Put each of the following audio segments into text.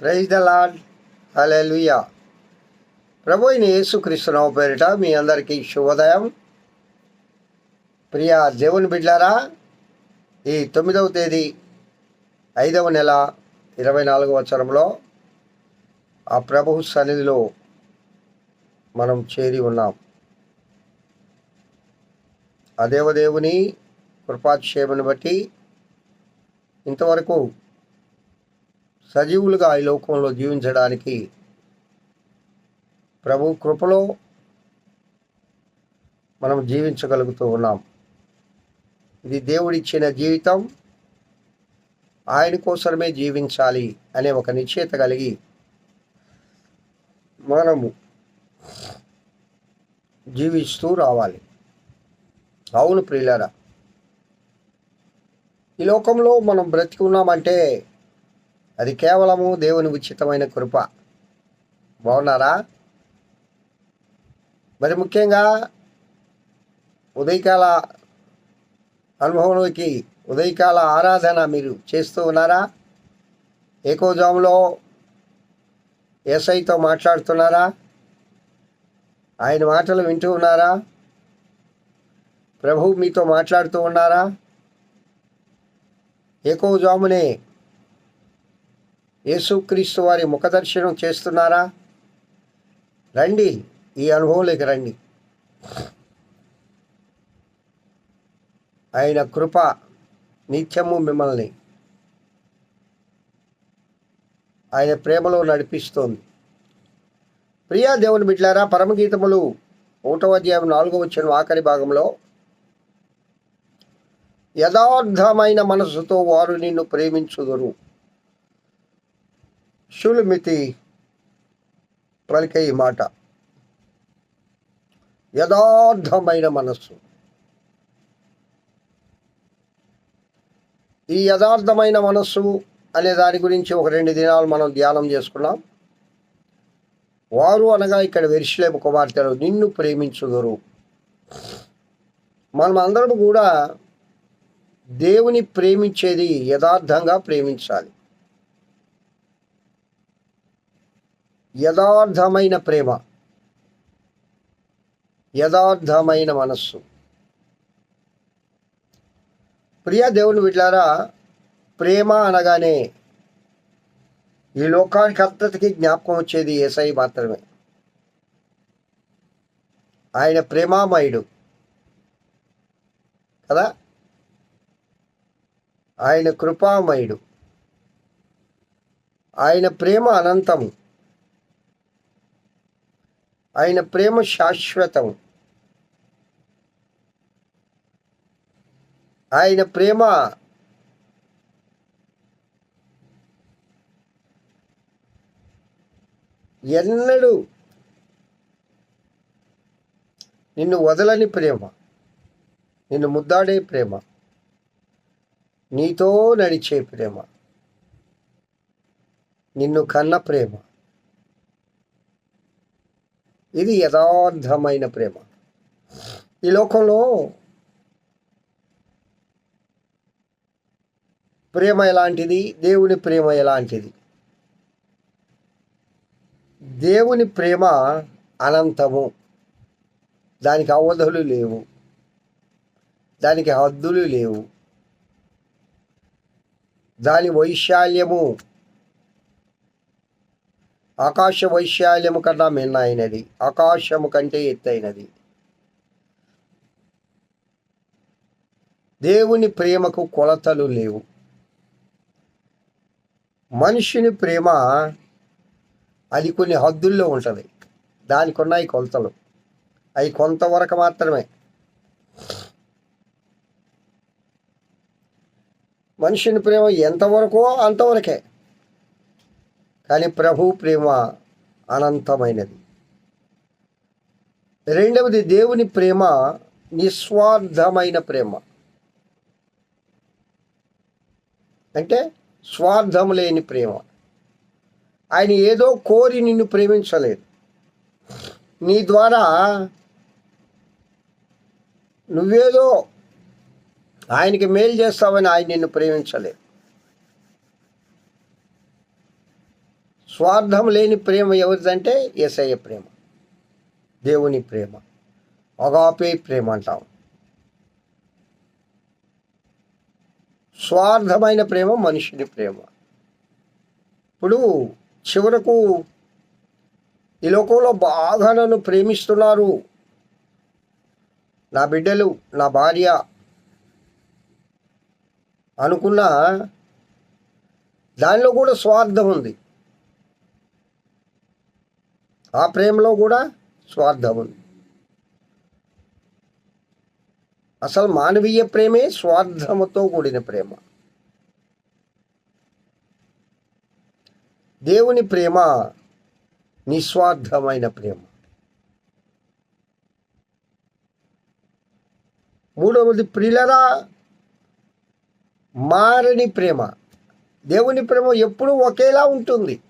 Praise the lord hallelujah ప్రభు అయిన యేసుక్రీస్తునావు పేరిట మీ అందరికీ శుభోదయం. ప్రియ దేవుని బిడ్డారా ఈ తొమ్మిదవ తేదీ ఐదవ నెల ఇరవై నాలుగవ సంవత్సరంలో ఆ ప్రభు సన్నిధిలో మనం చేరి ఉన్నాం. ఆ దేవదేవుని కృపాక్షేమను బట్టి ఇంతవరకు సజీవులుగా ఈ లోకంలో జీవించడానికి ప్రభు కృపలో మనం జీవించగలుగుతూ ఉన్నాం. ఇది దేవుడిచ్చిన జీవితం. ఆయన కోసమే జీవించాలి అనే ఒక నిశ్చయత కలిగి మనము జీవిస్తూ రావాలి. అవును ప్రియులరా ఈ లోకంలో మనం బ్రతికి ఉన్నామంటే అది కేవలము దేవుని ఉచితమైన కృప. బాగున్నారా? మరి ముఖ్యంగా ఉదయకాల అనుభవంలోకి ఉదయకాల ఆరాధన మీరు చేస్తూ ఉన్నారా? ఏకోజాములో ఏసైతో మాట్లాడుతున్నారా? ఆయన మాటలు వింటూ ఉన్నారా? ప్రభు మీతో మాట్లాడుతూ ఉన్నారా? ఏకోజామునే యేసుక్రీస్తు వారి ముఖదర్శనం చేస్తున్నారా? రండి ఈ అనుభవంలోకి రండి. ఆయన కృప నిత్యము మిమ్మల్ని ఆయన ప్రేమలో నడిపిస్తోంది. ప్రియా దేవుని బిడ్లారా పరమగీతములు ఒకటో అధ్యాయం నాలుగో వచ్చిన ఆఖరి భాగంలో యథార్థమైన మనసుతో వారు నిన్ను ప్రేమించుదురు. షులుమితి పలికే ఈ మాట. యథార్థమైన మనస్సు. ఈ యథార్థమైన మనస్సు అనే దాని గురించి ఒక రెండు దినాలు మనం ధ్యానం చేసుకున్నాం. వారు అనగా ఇక్కడ వెరిశలేము కుమార్తెలు నిన్ను ప్రేమించుదురు. మనం అందరం కూడా దేవుని ప్రేమించేది యథార్థంగా ప్రేమించాలి. యథార్థమైన ప్రేమ. యథార్థమైన మనస్సు. ప్రియ దేవుని బిడ్డారా ప్రేమ అనగానే ఈ లోకానికి అంతటికి జ్ఞాపకం వచ్చేది ఏసై మాత్రమే. ఆయన ప్రేమామయుడు. కదా? ఆయన కృపామయుడు. ఆయన ప్రేమ అనంతము. ఆయన ప్రేమ శాశ్వతం. ఆయన ప్రేమ ఎన్నడూ నిన్ను వదలని ప్రేమ నిన్ను ముద్దాడే ప్రేమ నీతో నడిచే ప్రేమ నిన్ను కన్న ప్రేమ. ఇది యథార్థమైన ప్రేమ. ఈ లోకంలో ప్రేమ ఎలాంటిది? దేవుని ప్రేమ ఎలాంటిది? దేవుని ప్రేమ అనంతము. దానికి అవధులు లేవు. దానికి హద్దులు లేవు. దాని వైశాల్యము ఆకాశ వైశాల్యము కన్నా మిన్నైనది. ఆకాశము కంటే ఎత్తైనది. దేవుని ప్రేమకు కొలతలు లేవు. మనిషిని ప్రేమ అది కొన్ని హద్దుల్లో ఉంటుంది. దానికి ఉన్నాయి కొలతలు. అవి కొంతవరకు మాత్రమే. మనిషిని ప్రేమ ఎంతవరకో అంతవరకే. కానీ ప్రభు ప్రేమ అనంతమైనది. రెండవది దేవుని ప్రేమ నిస్వార్థమైన ప్రేమ. అంటే స్వార్థం లేని ప్రేమ. ఆయన ఏదో కోరి నిన్ను ప్రేమించలేదు. నీ ద్వారా నువ్వేదో ఆయనకి మేలు చేస్తావని ఆయన నిన్ను ప్రేమించలేదు. స్వార్థం లేని ప్రేమ ఎవరిదంటే ఏసయ్య ప్రేమ. దేవుని ప్రేమ. అగాపే ప్రేమ అంటాం. స్వార్థమైన ప్రేమ మనుషుని ప్రేమ. ఇప్పుడు చివరకు ఈ లోకంలో బాగా నన్ను ప్రేమిస్తున్నారు. నా బిడ్డలు నా భార్య అనుకున్న దానిలో కూడా స్వార్థం ఉంది. ఆ ప్రేమలో కూడా స్వార్థం ఉంది అసలు మానవీయ ప్రేమే స్వార్థముతో కూడిన ప్రేమ. దేవుని ప్రేమ నిస్వార్థమైన ప్రేమ. మూడవది ప్రిలరా మారని ప్రేమ. దేవుని ప్రేమ ఎప్పుడూ ఒకేలా ఉంటుంది.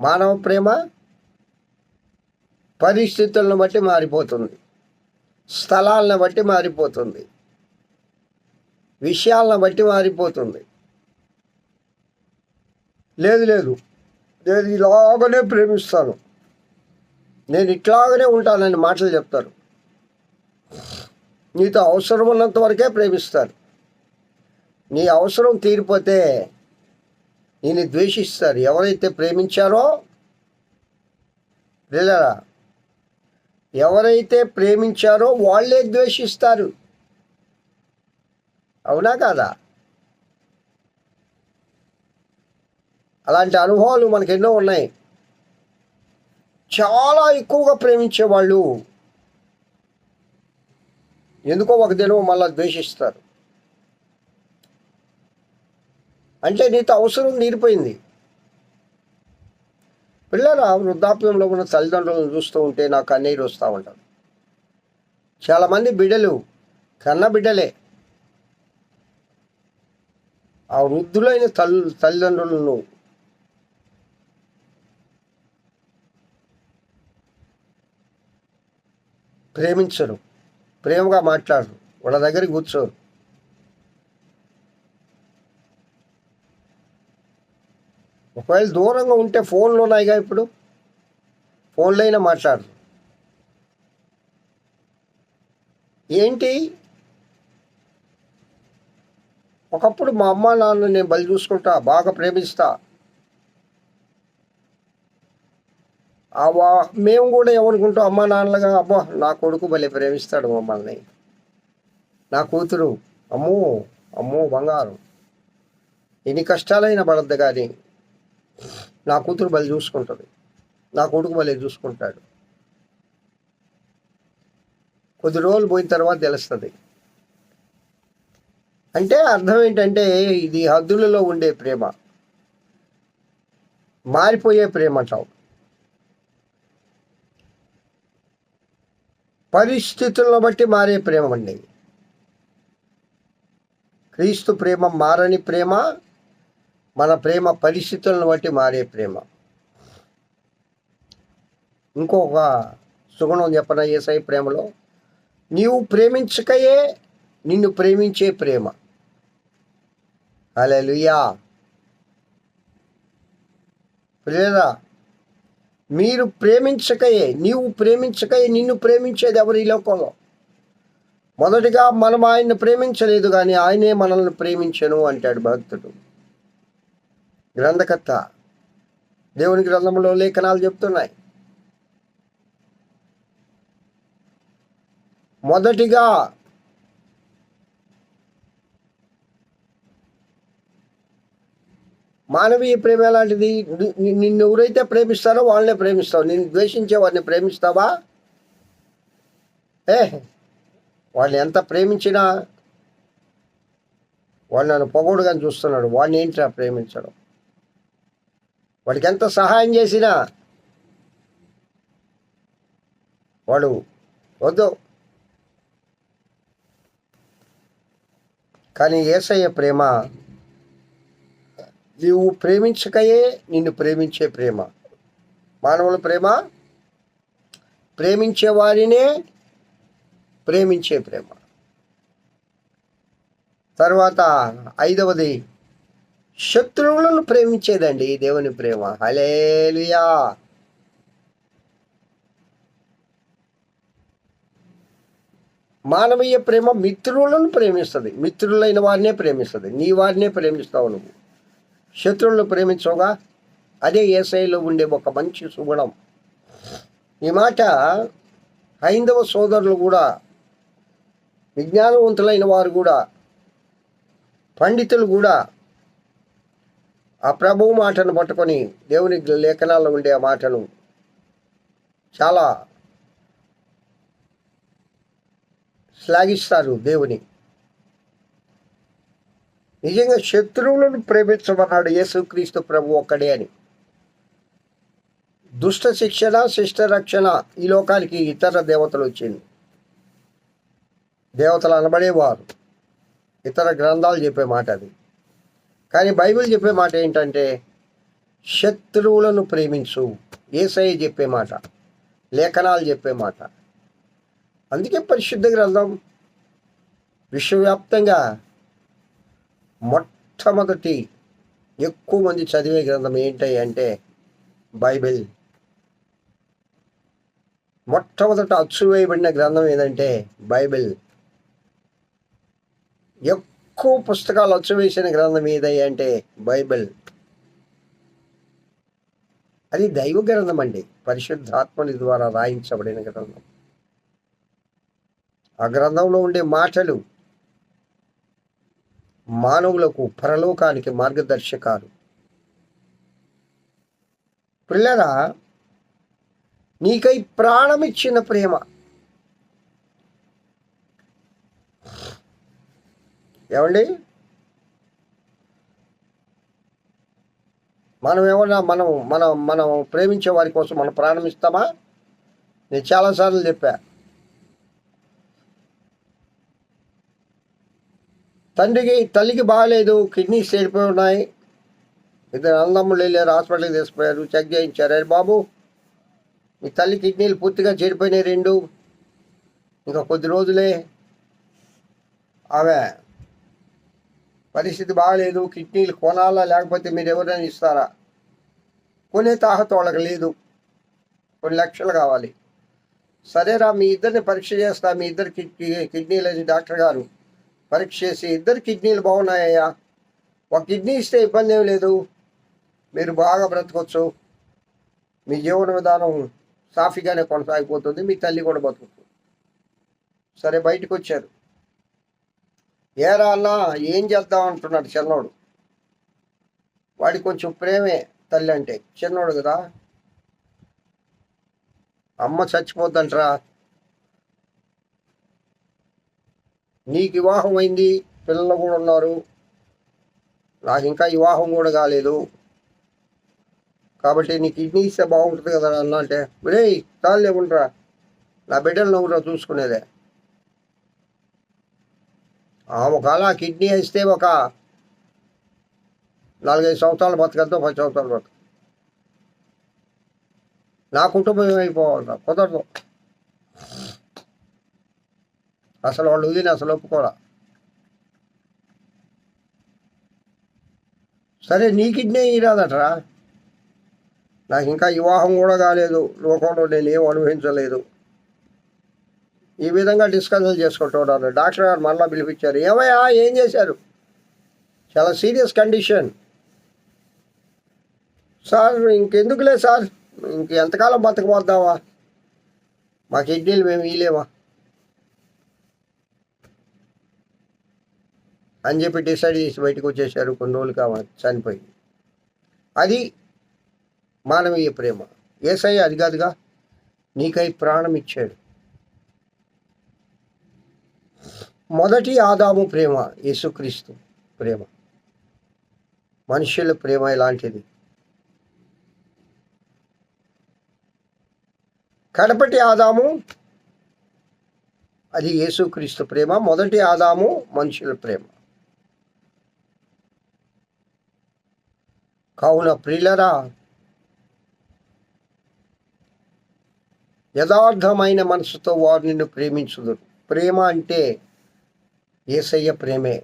మానవ ప్రేమ పరిస్థితులను బట్టి మారిపోతుంది. స్థలాలను బట్టి మారిపోతుంది. విషయాలను బట్టి మారిపోతుంది. లేదు లేదు. నేను ఇలాగనే ప్రేమిస్తాను. నేను ఇట్లాగనే ఉంటానని మాటలు చెప్తారు. నీతో అవసరం ఉన్నంత వరకే ప్రేమిస్తారు. నీ అవసరం తీరిపోతే నేను ద్వేషిస్తారు. ఎవరైతే ప్రేమించారో పిల్లరా ఎవరైతే ప్రేమించారో వాళ్ళే ద్వేషిస్తారు. అవునా కాదా? అలాంటి అనుభవాలు మనకు ఎన్నో ఉన్నాయి. చాలా ఎక్కువగా ప్రేమించే వాళ్ళు ఎందుకో ఒక దినం మళ్ళీ ద్వేషిస్తారు. అంటే నీతో అవసరం తీరిపోయింది పిల్లల వృద్ధాప్యంలో ఉన్న తల్లిదండ్రులను చూస్తూ ఉంటే నాకు కన్నీరు వస్తూ ఉంటారు. చాలామంది బిడ్డలు కన్న బిడ్డలే. ఆ వృద్ధులైన తల్లి తల్లిదండ్రులను ప్రేమించరు. ప్రేమగా మాట్లాడరు. వాళ్ళ దగ్గర కూర్చోరు. ఒకవేళ దూరంగా ఉంటే ఫోన్లు ఉన్నాయిగా ఇప్పుడు? ఫోన్లో అయినా మాట్లాడరు ఏంటి? ఒకప్పుడు మా అమ్మ నాన్న నేను బలి చూసుకుంటా బాగా ప్రేమిస్తా. ఆ మేము కూడా ఏమనుకుంటాం? అమ్మ నాన్నలుగా అబ్బా నా కొడుకు భలే ప్రేమిస్తాడు మమ్మల్ని. నా కూతురు. అమ్మో అమ్మో బంగారం. ఎన్ని కష్టాలైనా పడద్దు కానీ నా కూతురు బలి చూసుకుంటుంది. నా కొడుకు భలే చూసుకుంటాడు. కొద్ది రోజులు పోయిన తర్వాత తెలుస్తుంది. అంటే అర్థం ఏంటంటే ఇది హద్దులలో ఉండే ప్రేమ. మారిపోయే ప్రేమ చావు. పరిస్థితులను బట్టి మారే ప్రేమ అండి. క్రీస్తు ప్రేమ మారని ప్రేమ మన ప్రేమ పరిస్థితులను బట్టి మారే ప్రేమ. ఇంకొక సుగుణం చెప్పన ఏసై ప్రేమలో? నీవు ప్రేమించకయే నిన్ను ప్రేమించే ప్రేమ. అలెలుయా ప్రియరా మీరు ప్రేమించకయే నీవు ప్రేమించకయే నిన్ను ప్రేమించేది ఎవరు ఈ లోకంలో? మొదటిగా మనం ఆయన్ని ప్రేమించలేదు కానీ ఆయనే మనల్ని ప్రేమించను అంటాడు భక్తుడు. గ్రంథకర్త. దేవుని గ్రంథంలో లేఖనాలు చెప్తున్నాయి. మొదటిగా మానవీయ ప్రేమ ఎలాంటిది? నిన్ను ఎవరైతే ప్రేమిస్తారో వాళ్ళనే ప్రేమిస్తావు. నిన్ను ద్వేషించే వాడిని ప్రేమిస్తావా? ఏ వాళ్ళని ఎంత ప్రేమించినా వాడు నన్ను పొగడుగాని చూస్తున్నాడు. వాడిని ఏంటి ప్రేమించడం? వాడికి ఎంత సహాయం చేసినా వాడు వద్దు. కానీ ఏసయ్య ప్రేమ నీవు ప్రేమించకయే నిన్ను ప్రేమించే ప్రేమ. మానవుల ప్రేమ ప్రేమించే వారినే ప్రేమించే ప్రేమ. తర్వాత ఐదవది శత్రువులను ప్రేమించేదండి దేవుని ప్రేమ. హలేలుయా మానవీయ ప్రేమ మిత్రులను ప్రేమిస్తుంది. మిత్రులైన వారినే ప్రేమిస్తుంది. నీ వారినే ప్రేమిస్తావు నువ్వు. శత్రువులను ప్రేమించవుగా. అదే ఏసైలో ఉండే ఒక మంచి సుగుణం. ఈ మాట హైందవ సోదరులు కూడా విజ్ఞానవంతులైన వారు కూడా పండితులు కూడా ఆ ప్రభువు మాటను పట్టుకొని దేవుని లేఖనాల్లో ఉండే ఆ మాటను చాలా శ్లాఘిస్తారు దేవుని. నిజంగా శత్రువులను ప్రేమించమన్నాడు యేసుక్రీస్తు ప్రభు ఒక్కడే అని. దుష్ట శిక్షణ శిష్ట రక్షణ ఈ లోకానికి ఇతర దేవతలు వచ్చింది దేవతలు అనబడేవారు. ఇతర గ్రంథాలు చెప్పే మాట అది. కానీ బైబిల్ చెప్పే మాట ఏంటంటే శత్రువులను ప్రేమించు. ఏసై చెప్పే మాట లేఖనాలు చెప్పే మాట. అందుకే పరిశుద్ధ గ్రంథం విశ్వవ్యాప్తంగా మొట్టమొదటి ఎక్కువ మంది చదివే గ్రంథం ఏంటి అంటే బైబిల్. మొట్టమొదట అచ్చు వేయబడిన గ్రంథం ఏదంటే బైబిల్. ఎక్కువ పుస్తకాలు అచ్చువేసిన గ్రంథం ఏదయ్యా అంటే బైబిల్. అది దైవ గ్రంథం అండి. పరిశుద్ధాత్మని ద్వారా రాయించబడిన గ్రంథం. ఆ గ్రంథంలో ఉండే మాటలు మానవులకు పరలోకానికి మార్గదర్శకాలు. పిల్లరా నీకై ప్రాణమిచ్చిన ప్రేమ. ఏమండి? మనం ఏమన్నా మనం మనం మనం ప్రేమించే వారి కోసం మనం ప్రాణం ఇస్తామా? నేను చాలాసార్లు చెప్పా. తండ్రికి తల్లికి బాగాలేదు కిడ్నీస్ చెడిపోయి ఉన్నాయి. ఇద్దరు అన్నదమ్ముళ్ళు వెళ్ళారు హాస్పిటల్కి తీసుకుపోయారు చెక్ చేయించారు. అరే బాబు మీ తల్లి కిడ్నీలు పూర్తిగా చెడిపోయినాయి రెండు. ఇంకా కొద్ది రోజులే. ఆమె పరిస్థితి బాగాలేదు కిడ్నీలు కొనాలా లేకపోతే మీరు ఎవరైనా ఇస్తారా? కొనే తాహత వాళ్ళకి లేదు. కొన్ని లక్షలు కావాలి. సరేరా మీ ఇద్దరిని పరీక్ష చేస్తా. మీ ఇద్దరు కిడ్నీ కిడ్నీలు డాక్టర్ గారు. పరీక్ష చేసి ఇద్దరు కిడ్నీలు బాగున్నాయ్యా ఒక కిడ్నీ ఇస్తే ఇబ్బంది ఏం లేదు. మీరు బాగా బ్రతకొచ్చు. మీ జీవన విధానం సాఫీగానే కొనసాగిపోతుంది. మీ తల్లి కూడా బతుకుతుంది. సరే బయటకు వచ్చారు. ఏరా అన్న ఏం చేద్దాం అంటున్నాడు చిన్నోడు. వాడికి కొంచెం ప్రేమే తల్లి అంటే చిన్నోడు కదా. అమ్మ చచ్చిపోద్దంటరా. నీకు వివాహం అయింది పిల్లలు కూడా ఉన్నారు. నాకు ఇంకా వివాహం కూడా కాలేదు. కాబట్టి నీ కిడ్నీ ఇస్తే బాగుంటుంది కదా అన్న అంటే రే చాలు లేకుండా నా బిడ్డలు నువ్వు చూసుకునేదే. ఒకవేళ ఆ కిడ్నీ ఇస్తే ఒక నాలుగైదు సంవత్సరాలు బతకద్దు పది సంవత్సరాలు బతక నా కుటుంబం ఏమైపోవాలి కుదరదు. అసలు వాళ్ళు వదిలి అసలు ఒప్పుకోరా? సరే నీ కిడ్నీ రాదట్రా నాకు ఇంకా వివాహం కూడా కాలేదు. లోకంలో నేను ఏం అనుభవించలేదు. ఈ విధంగా డిస్కషన్ చేసుకుంటున్నారు డాక్టర్ గారు మళ్ళీ పిలిపించారు. ఏమయ్యా ఏం చేశారు? చాలా సీరియస్ కండిషన్ సార్ ఇంకెందుకులే సార్? ఇంక ఎంతకాలం బతకపోద్దామా మా కిడ్నీలు మేము ఇలేమా అని చెప్పి డిసైడ్ చేసి బయటకు వచ్చేసారు కొన్ని రోజులు కావాలి చనిపోయి. అది మానవీయ ప్రేమ. ఏసై అది కాదుగా నీకై ప్రాణం ఇచ్చాడు. మొదటి ఆదాము ప్రేమ యేసుక్రీస్తు ప్రేమ. మనుషుల ప్రేమ ఇలాంటిది కడపటి ఆదాము అది యేసుక్రీస్తు ప్రేమ. మొదటి ఆదాము మనుషుల ప్రేమ. కావున ప్రియులరా యథార్థమైన మనసుతో వారు నిన్ను ప్రేమించుదురు. ప్రేమ అంటే ఏసయ్య ప్రేమే.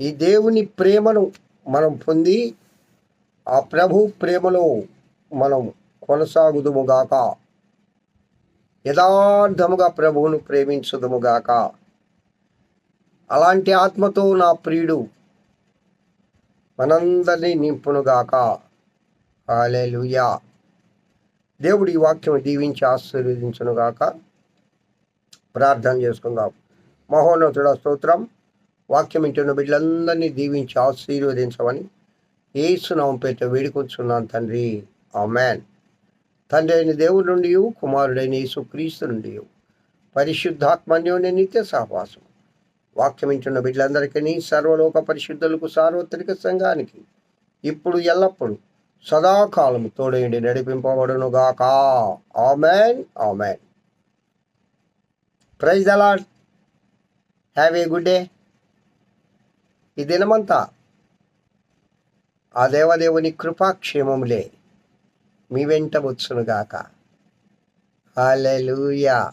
ఈ దేవుని ప్రేమను మనం పొంది ఆ ప్రభు ప్రేమలో మనం కొనసాగుదుముగాక యథార్థముగా ప్రభువును ప్రేమించుదుముగాక అలాంటి ఆత్మతో నా ప్రియుడు మనందరినీ నింపునుగాక హాలెలుయా దేవుడి ఈ వాక్యం దీవించి ఆశీర్వదించునుగాక ప్రార్థన చేసుకుందాం. మహోన్నతుడ స్తోత్రం. వాక్యం ఇంటున్న బిడ్డలందరినీ దీవించి ఆశీర్వదించమని ఏసునామం పేట వేడుకొచ్చున్నాను తండ్రి. ఆమెన్. తండ్రి అయిన దేవుడి నుండి కుమారుడైన యేసు క్రీస్తు నుండి పరిశుద్ధాత్మన్యోని నిత్య సహవాసం. వాక్యం ఇంటున్న బిడ్డలందరికీ సర్వలోక పరిశుద్ధులకు సార్వత్రిక సంఘానికి ఇప్పుడు ఎల్లప్పుడు సదాకాలం తోడేండి నడిపింపబడును గాక amen. Amen. Praise the lord have a good day. ఈ దినమంతా ఆ దేవదేవుని కృపాక్షేమములే మీ వెంట వచ్చునుగాక. హాలెలూయా